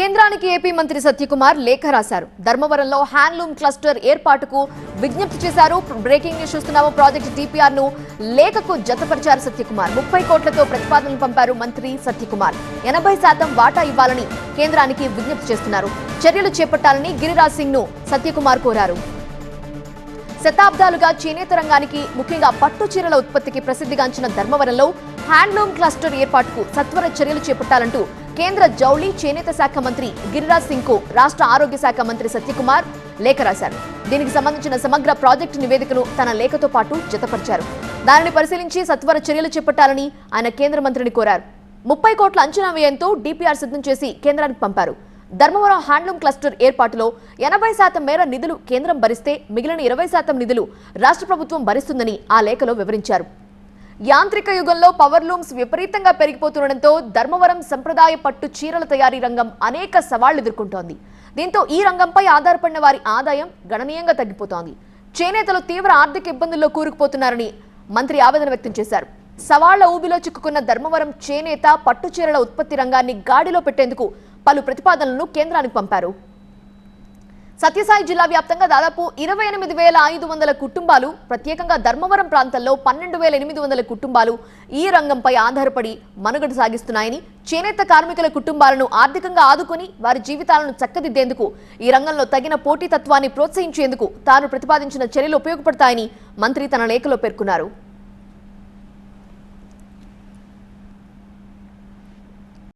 కేంద్రానికి ఏపీ మంత్రి సత్యకుమార్ లేఖ రాశారు. ధర్మవరంలో హ్యాండ్లూమ్ క్లస్టర్ ఏర్పాటుకు విజ్ఞప్తి చేశారు. బ్రేకింగ్ న్యూస్ చూస్తున్నాము. ప్రాజెక్టు డిపిఆర్ను లేఖకు జతపరిచారు సత్యకుమార్. ముప్పై కోట్లతో ప్రతిపాదనలు పంపారు మంత్రి సత్యకుమార్. ఎనభై శాతం వాటా ఇవ్వాలని కేంద్రానికి విజ్ఞప్తి చేస్తున్నారు. చర్యలు చేపట్టాలని గిరిరాజ్ సింగ్ను సత్యకుమార్ కోరారు. శతాబ్దాలుగా చేనేత రంగానికి ముఖ్యంగా పట్టు చీరల ఉత్పత్తికి ప్రసిద్ధిగాంచిన ధర్మవరంలో హ్యాండ్లూమ్ క్లస్టర్ ఏర్పాటుకు సత్వర చర్యలు చేపట్టాలంటూ కేంద్ర జౌళి చేనేత శాఖ మంత్రి గిరిరాజ్ సింగ్కు రాష్ట్ర ఆరోగ్య శాఖ మంత్రి సత్యకుమార్ లేఖ రాశారు. దీనికి సంబంధించిన సమగ్ర ప్రాజెక్టు నివేదికను తన లేఖతో పాటు జతపరిచారు. దానిని పరిశీలించి సత్వర చర్యలు చేపట్టాలని ఆయన కేంద్ర మంత్రిని కోరారు. ముప్పై కోట్ల అంచనా వ్యయంతో డిపిఆర్ సిద్ధం చేసి కేంద్రానికి పంపారు. ధర్మవరం హ్యాండ్లూమ్ క్లస్టర్ ఏర్పాటులో ఎనభై శాతం మేర నిధులు కేంద్రం భరిస్తే మిగిలిన ఇరవై శాతం నిధులు రాష్ట్ర ప్రభుత్వం భరిస్తుందని ఆ లేఖలో వివరించారు. యాంత్రిక యుగంలో పవర్ లూమ్స్ విపరీతంగా పెరిగిపోతుండటంతో ధర్మవరం సంప్రదాయ పట్టు చీరల తయారీ రంగం అనేక సవాళ్ళు ఎదుర్కొంటోంది. దీంతో ఈ రంగంపై ఆధారపడిన వారి ఆదాయం గణనీయంగా తగ్గిపోతోంది. చేనేతలు తీవ్ర ఆర్థిక ఇబ్బందుల్లో కూరుకుపోతున్నారని మంత్రి ఆవేదన వ్యక్తం చేశారు. సవాళ్ళ ఊబిలో చిక్కుకున్న ధర్మవరం చేనేత పట్టు చీరల ఉత్పత్తి రంగాన్ని గాడిలో పెట్టేందుకు పలు ప్రతిపాదనలను కేంద్రానికి పంపారు. సత్యసాయి జిల్లా వ్యాప్తంగా దాదాపు ఇరవై ఎనిమిది వేల ఐదు వందల కుటుంబాలు ప్రత్యేకంగా ధర్మవరం ప్రాంతంలో పన్నెండు వేల ఎనిమిది వందల కుటుంబాలు ఈ రంగంపై ఆధారపడి మనుగడ సాగిస్తున్నాయని చేనేత కార్మికుల కుటుంబాలను ఆర్థికంగా ఆదుకుని వారి జీవితాలను చక్కదిద్దేందుకు ఈ రంగంలో తగిన పోటీతత్వాన్ని ప్రోత్సహించేందుకు తాను ప్రతిపాదించిన చర్యలు ఉపయోగపడతాయని మంత్రి తన లేఖలో పేర్కొన్నారు.